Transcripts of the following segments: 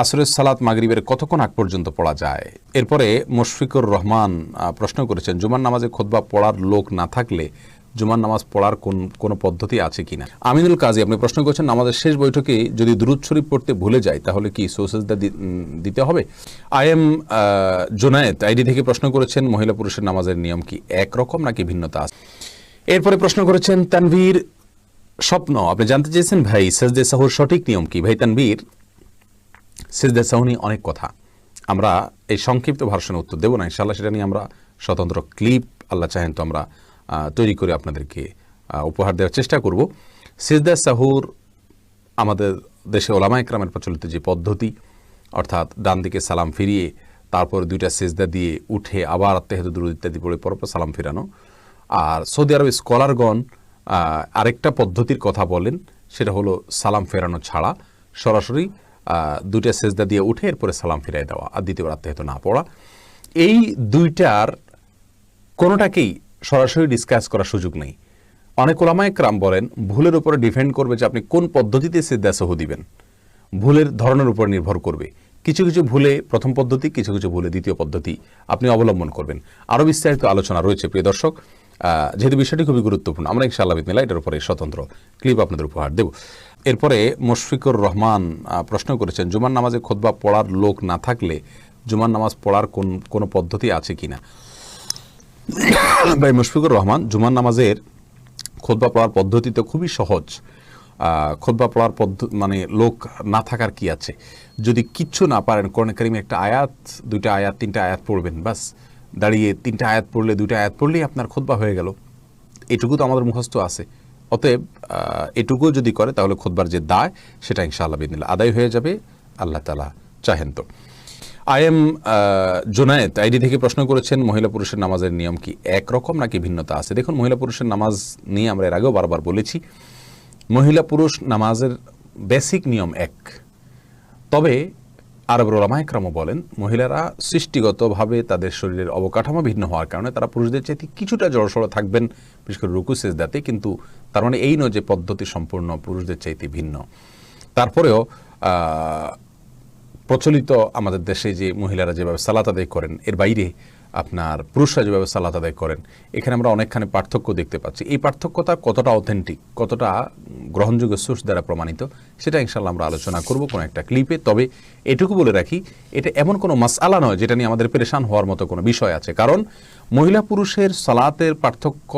আসরের সালাত মাগরিবের কতক্ষণ আগ পর্যন্ত পড়া যায়? এরপরে মুশফিকুর রহমান প্রশ্ন করেছেন, জুমার নামাজে খোদবা পড়ার লোক না থাকলে জুমার নামাজ পড়ার কোন, কোনো পদ্ধতি আছে কিনা? আমিনুল কাজী, আপনি প্রশ্ন করেছেন, নামাজের শেষ বৈঠকে যদি দুরুদ শরীফ পড়তে ভুলে যায় তাহলে কি সোসেজদা দিতে হবে? আই এম জোনায়েত আইডি থেকে প্রশ্ন করেছেন, মহিলা পুরুষের নামাজের নিয়ম কি একরকম নাকি ভিন্নতা আছে? এরপরে প্রশ্ন করেছেন, তানভীর স্বপ্ন, আপনি জানতে চেয়েছেন ভাই, সেজদে সাহুর সঠিক নিয়ম কি? ভাই, তানভীর সিজদা সাহুনি অনেক কথা। আমরা এই সংক্ষিপ্ত ভার্সনে উত্তর দেবো না ইনশাল্লাহ সেটা নিয়ে আমরা স্বতন্ত্র ক্লিপ আল্লাহ চাহেন তো আমরা তৈরি করে আপনাদেরকে উপহার দেওয়ার চেষ্টা করব। সিজদা সাহুর আমাদের দেশে ওলামা একরামের প্রচলিত যে পদ্ধতি, অর্থাৎ ডান দিকে সালাম ফিরিয়ে, তারপর দুইটা সেজদা দিয়ে উঠে আবার আত্মেহাত দুরুদ ইত্যাদি পড়ে পরপর সালাম ফিরানো। আর সৌদি আরব স্কলারগণ আরেকটা পদ্ধতির কথা বলেন, সেটা হলো সালাম ফেরানো ছাড়া সরাসরি দুইটা সেজদা দিয়ে উঠে এরপরে সালাম ফিরাই দেওয়া আর দ্বিতীয়বার আত্মেহাত না পড়া। এই দুইটার কোনোটাকেই সরাসরি ডিসকাস করার সুযোগ নেই। অনেক ওলামায় ক্রাম বলেন, ভুলের উপরে ডিপেন্ড করবে যে আপনি কোন পদ্ধতিতে সিদ্ধা সহ দিবেন। ভুলের ধরনের উপর নির্ভর করবে। কিছু কিছু ভুলে প্রথম পদ্ধতি, কিছু কিছু ভুলে দ্বিতীয় পদ্ধতি আপনি অবলম্বন করবেন। আরও বিস্তারিত আলোচনা রয়েছে, প্রিয় দর্শক। যেহেতু বিষয়টি খুবই গুরুত্বপূর্ণ, আমরা ইনশাআল্লাহ বিদিনিল্লাহ এটার উপরে স্বতন্ত্র ক্লিপ আপনাদের উপহার দেব। এরপরে মুশফিকুর রহমান প্রশ্ন করেছেন, জুমার নামাজে খোদবা পড়ার লোক না থাকলে জুমার নামাজ পড়ার কোন, কোনো পদ্ধতি আছে কিনা? ভাই, মুশফিকুর রহমান, জুমার নামাজের খোদবা পড়ার পদ্ধতি তো খুবই সহজ। খোদবা পড়ার পদ্ধতি মানে লোক না থাকার কি আছে? যদি কিচ্ছু না পারেন, কোরআন কারিমে একটা আয়াত, দুইটা আয়াত, তিনটা আয়াত পড়বেন, বাস। দাঁড়িয়ে তিনটা আয়াত পড়লে, দুইটা আয়াত পড়লেই আপনার খোদবা হয়ে গেল। এটুকু তো আমাদের মুখস্থ আছে। অতএব এটুকু যদি করে, তাহলে খোদবার যে দায়, সেটা ইনশাআল্লাহ বিদিনিল্লাহ আদায় হয়ে যাবে। আল্লাহ তালা চাহেন তো। আই এম জোনায়েত আইডি থেকে প্রশ্ন করেছেন, মহিলা পুরুষের নামাজের নিয়ম কি একরকম নাকি ভিন্নতা আছে? দেখুন, মহিলা পুরুষের নামাজ নিয়ে আমরা এর আগেও বারবার বলেছি, মহিলা পুরুষ নামাজের বেসিক নিয়ম এক। তবে আরব রোলামায়করামও বলেন, মহিলারা সৃষ্টিগতভাবে তাদের শরীরের অবকাঠামো ভিন্ন হওয়ার কারণে তারা পুরুষদের চাইতে কিছুটা জড়সড় থাকবেন, বিশেষ করে রুকু, সেজদাতে, কিন্তু তার মানে এই নয় যে পদ্ধতি সম্পূর্ণ পুরুষদের চাইতে ভিন্ন। তারপরেও প্রচলিত আমাদের দেশে যে মহিলারা যেভাবে সালাত আদায় করেন, এর বাইরে আপনার পুরুষরা যেভাবে সালাত আদায় করেন, এখানে আমরা অনেকখানি পার্থক্য দেখতে পাচ্ছি। এই পার্থক্যটা কতটা অথেন্টিক কতটা গ্রহণযোগ্য সোর্স দ্বারা প্রমাণিত, সেটা ইনশাল্লাহ আমরা আলোচনা করব কোনো একটা ক্লিপে তবে এটুকু বলে রাখি, এটা এমন কোনো মাসআলা নয় যেটা নিয়ে আমাদের পেরেশান হওয়ার মতো কোনো বিষয় আছে। কারণ মহিলা পুরুষের সালাতের পার্থক্য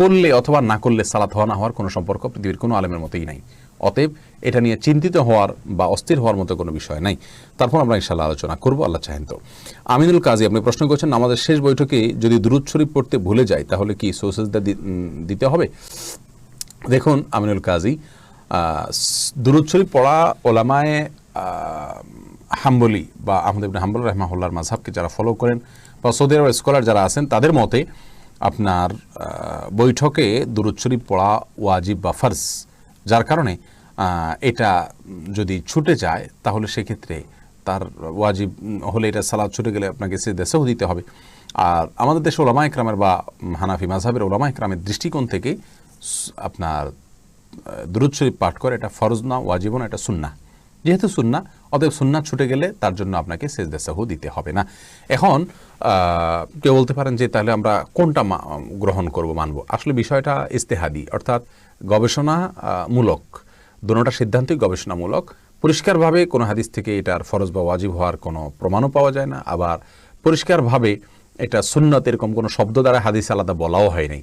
করলে অথবা না করলে সালাত হওয়া না হওয়ার কোনো সম্পর্ক পৃথিবীর কোনো আলেমের মতোই নাই। অতএব এটা নিয়ে চিন্তিত হওয়ার বা অস্থির হওয়ার মতো কোনো বিষয় নাই। তারপর আমরা ইনশাল্লাহ আলোচনা করব, আল্লাহ চাহেন তো। আমিনুল কাজী, আপনি প্রশ্ন করছেন, আমাদের শেষ বৈঠকে যদি দুরুদ শরীফ পড়তে ভুলে যায় তাহলে কি সোসেজদা দিতে হবে? দেখুন, আমিনুল কাজী দুরুদ শরীফ পড়া ওলামায় হাম্বলি বা আহমদ ইবনে হাম্বল রহমাহুল্লার মাঝহাবকে যারা ফলো করেন বা সৌদি আরব স্কলার যারা আছেন, তাদের মতে, আপনার বৈঠকে দুরুদ শরীফ পড়া ওয়াজিব বা ফার্স যার কারণে এটা যদি ছুটে যায়, তাহলে সেক্ষেত্রে তার ওয়াজিব হলে এটা সালাদ ছুটে গেলে আপনাকে সে দেশেও দিতে হবে। আর আমাদের দেশে ওলামা ইকরামের বা হানাফি মাঝহাবের ওলামা ইকরামের দৃষ্টিকোণ থেকে আপনার দুরুদ শরীফ পাঠ করে, এটা ফরজ না, ওয়াজিব না, এটা সুন্না। যেহেতু সুন্না, অতএব সুন্না ছুটে গেলে তার জন্য আপনাকে সেজদা সাহু দিতে হবে না। এখন কেউ বলতে পারেন যে তাহলে আমরা কোনটা গ্রহণ করব, মানব? আসলে বিষয়টা ইস্তেহাদি, অর্থাৎ গবেষণামূলক দোনোটা সিদ্ধান্তই গবেষণামূলক। পরিষ্কারভাবে কোনো হাদিস থেকে এটার ফরজ বা ওয়াজিব হওয়ার কোনো প্রমাণও পাওয়া যায় না। আবার পরিষ্কারভাবে এটা সুন্নত এরকম কোনো শব্দ দ্বারা হাদিস আলাদা বলাও হয় নাই।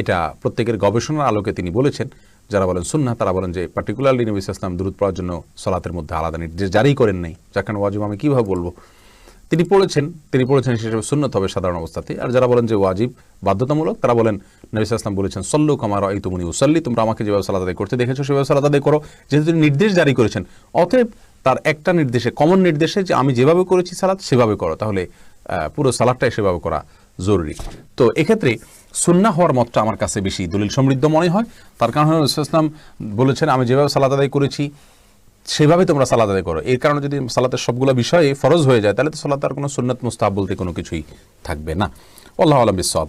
এটা প্রত্যেকের গবেষণার আলোকে তিনি বলেছেন। যারা বলেন সুন্না তারা বলেন যে পার্টিকুলারলি নবী ইসলাম দূরত পড়ার জন্য সলাতের মধ্যে আলাদা নির্দেশ জারি করেন নাই। কারণে ওয়াজিব আমি কীভাবে বলব? তিনি পড়েছেন তিনি পড়েছেন সেসব সুন্নত হবে সাধারণ অবস্থাতে। আর যারা বলেন যে ওয়াজিব বাধ্যতামূলক, তারা বলেন নবী ইসলাম বলেছেন, সল্লু কামার এই তুমনি উসল্লি তোমরা আমাকে যেভাবে সালাত আদায় করতে দেখেছ, সেভাবে সালাত আদায় করো। যেহেতু তিনি নির্দেশ জারি করেছেন, অতএব তার একটা নির্দেশে কমন নির্দেশে যে আমি যেভাবে করেছি সালাদ সেভাবে করো। তাহলে পুরো সালাদটাই সেভাবে করা জরুরি। তো এক্ষেত্রে সুন্না হওয়ার মতটা আমার কাছে বেশি দলিল সমৃদ্ধ মনে হয়। তার কারণ হল ইসলাম বলেছেন, আমি যেভাবে সালাদ আদায় করেছি, সেভাবে তোমরা সালাদ আদায় করো। এর কারণে যদি সালাতের সবগুলো বিষয়ে ফরজ হয়ে যায়, তাহলে তো সালাত আর কোনো সুন্নত মুস্তাহ বলতে কোনো কিছুই থাকবে না। আল্লাহ আলম বিসব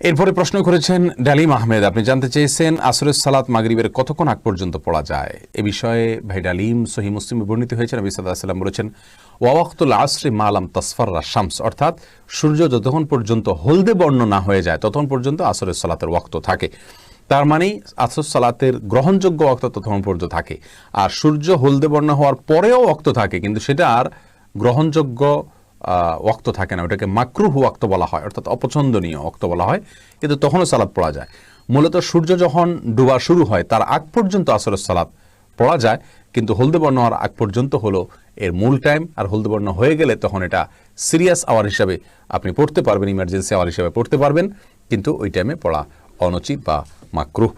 এরপরে প্রশ্ন করেছেন ডালিম আহমেদ, আপনি জানতে চেয়েছেন আসরের সালাত মাগরিবের কতক্ষণ আগ পর্যন্ত পড়া যায়? এ বিষয়ে ভাই ডালিম সহি মুসলিমে বর্ণিত হয়েছে নবী সাল্লাম বলেছেন ওয়াক্তুল আসরে মালাম তসফার শামস অর্থাৎ সূর্য যতক্ষণ পর্যন্ত হলদে বর্ণ না হয়ে যায়, ততক্ষণ পর্যন্ত আসরের সালাতের ওয়াক্ত থাকে। তার মানে আসর সালাতের গ্রহণযোগ্য ওয়াক্ত ততক্ষণ পর্যন্ত থাকে। আর সূর্য হলদে বর্ণ হওয়ার পরেও ওয়াক্ত থাকে, কিন্তু সেটা আর গ্রহণযোগ্য ওয়াক্ত থাকে না। ওটাকে মাকরুহ ওয়াক্ত বলা হয়, অর্থাৎ অপছন্দনীয় ওয়াক্ত বলা হয়। কিন্তু তখনও সালাদ পড়া যায়। মূলত সূর্য যখন ডুবা শুরু হয়, তার আগ পর্যন্ত আসরের সালাদ পড়া যায়। কিন্তু হলদে বর্ণ হওয়ার আগ পর্যন্ত হলো এর মূল টাইম আর হলদে বর্ণ হয়ে গেলে তখন এটা সিরিয়াস আওয়ার হিসাবে আপনি পড়তে পারবেন ইমার্জেন্সি আওয়ার হিসাবে পড়তে পারবেন। কিন্তু ওই টাইমে পড়া অনুচিত বা মাকরুহ।